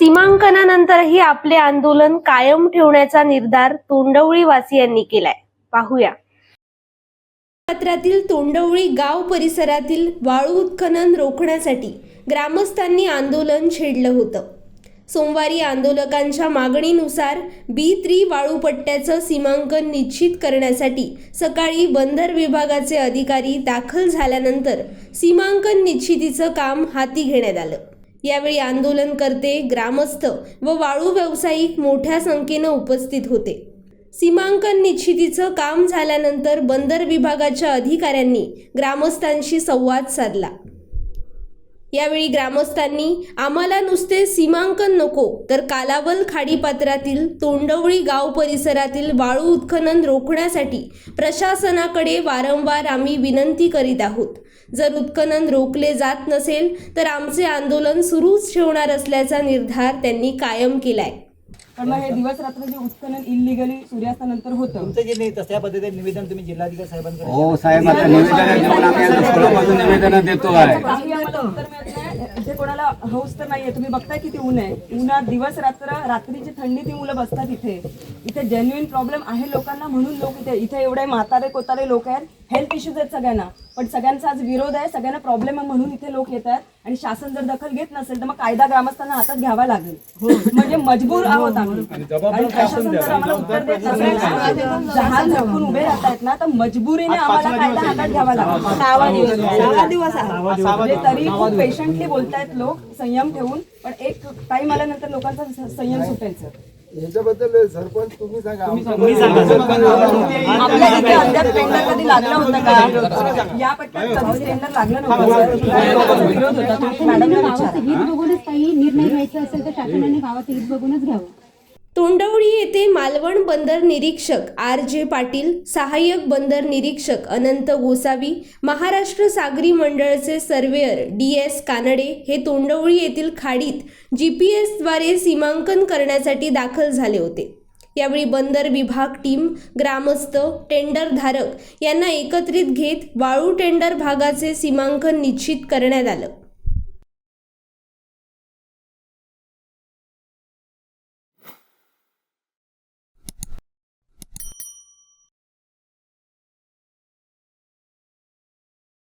सीमांकनानंतरही आपले आंदोलन कायम ठेवण्याचा निर्धार तोंडवळी वासियांनी केलाय. पाहूया. पत्रातील तोंडवळी गाव परिसरातील वाळू उत्खनन रोखण्यासाठी ग्रामस्थांनी आंदोलन छेडलं होतं. सोमवारी आंदोलकांच्या मागणीनुसार बी त्री वाळूपट्ट्याचं सीमांकन निश्चित करण्यासाठी सकाळी बंदर विभागाचे अधिकारी दाखल झाल्यानंतर सीमांकन निश्चितीचं काम हाती घेण्यात आलं. यावेळी आंदोलनकर्ते ग्रामस्थ व वाळू व्यावसायिक मोठ्या संख्येनं उपस्थित होते. सीमांकन निश्चितीचं काम झाल्यानंतर बंदर विभागाच्या अधिकाऱ्यांनी ग्रामस्थांशी संवाद साधला. यावेळी ग्रामस्थांनी आम्हाला नुसते सीमांकन नको तर कालावल खाडीपात्रातील तोंडवळी गाव परिसरातील वाळू उत्खनन रोखण्यासाठी प्रशासनाकडे वारंवार आम्ही विनंती करीत आहोत. जर उत्खनन रोखले जात नसेल तर आमचे आंदोलन सुरूच ठेवणार असल्याचा निर्धार त्यांनी कायम केलाय. पण मग हे दिवस रात्र जे उत्खनन इलिगली सूर्यास्तानंतर होतं. तुमचं जे नाही तशा पद्धतीने निवेदन तुम्ही जिल्हाधिकारी साहेबांकडे हो साहेब आता निवेदन देऊन आम्ही आता स्कूलमधून निवेदन देतो आहे काही आम्हाला उत्तर मिळत नाही इथे कोणाला हौस तर नाहीये. तुम्ही बघताय किती ऊन आहे. उन्हात दिवस रात्र रात्रीची थंडी ती मुलं बसतात इथे. इथे जेन्युइन प्रॉब्लेम आहे लोकांना म्हणून लोक इथे इथे एवढे म्हातारे कोतारे लोक आहेत. हेल्थ इश्यूज आहेत सगळ्यांना. पण सगळ्यांचा आज विरोध आहे सगळ्यांना प्रॉब्लेम आहे म्हणून इथे लोक येत आहेत. आणि शासन जर दखल घेत नसेल तर मग कायदा ग्रामस्थांना हातात घ्यावा लागेल. म्हणजे मजबूर आहोत आम्ही. आणि प्रशासन जर आम्हाला उत्तर देत नसेल झाकून उभे राहतायत ना तर मजबुरीने आम्हाला कायदा हातात घ्यावा लागेल. सहावा दिवस. सहावा दिवस. आहे. म्हणजे तरी खूप पेशंटली बोलतायत लोक संयम ठेवून. पण एक टाइम आल्यानंतर लोकांचा स- संयम सर. याच्याबद्दल सरपंच तुम्ही सांगा. तुम्ही सांगा. सर. आपल्या इथे अद्याप टेंडर कधी लागलं होतं का? या पट्ट्यात कधीच टेंडर लागलं नव्हतं. गावाचं हित बघूनच काही निर्णय घ्यायचा असेल तर शासनाने गावाचं हित बघूनच घ्यावं. तोंडवळी येथे मालवण बंदर निरीक्षक आर जे पाटील सहाय्यक बंदर निरीक्षक अनंत गोसावी महाराष्ट्र सागरी मंडळचे सर्वेअर डी एस कानडे हे तोंडवळी येथील खाडीत जी पी एसद्वारे सीमांकन करण्यासाठी दाखल झाले होते. यावेळी बंदर विभाग टीम ग्रामस्थ टेंडरधारक यांना एकत्रित घेत वाळू टेंडर भागाचे सीमांकन निश्चित करण्यात आलं.